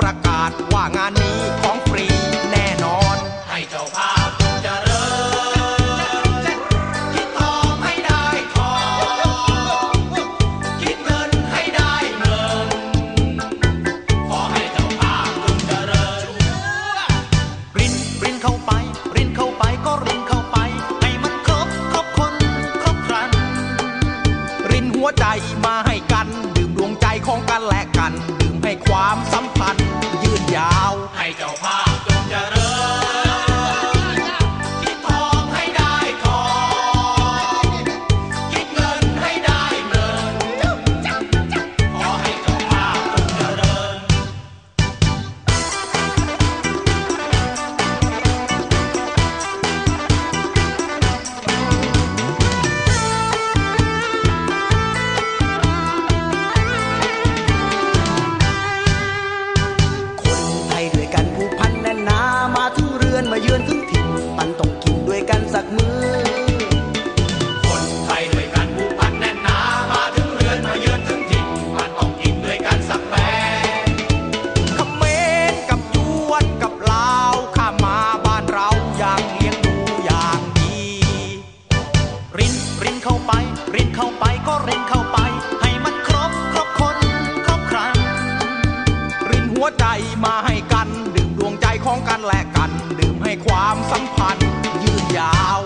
ประกาศว่างานนี้ของฟรีแน่นอน ให้เจ้าภาพเจริญคิดทองให้ได้ทอง คิดเงินให้ได้เงิน ขอให้เจ้าภาพจงเริญ รินรินเข้าไป รินเข้าไปก็รินเข้าไป ให้มันครบครบคนครบครัน รินหัวใจมาให้กัน ดื่มดวงใจของกันและกัน ดื่มให้ความสัมพันธ์ เข้าไปก็เร่งเข้าไป ให้มันครบครบคน ครบครันรินหัวใจมาให้กัน ดื่มดวงใจของกันและกัน ดื่มให้ความสัมพันธ์ยืนยาว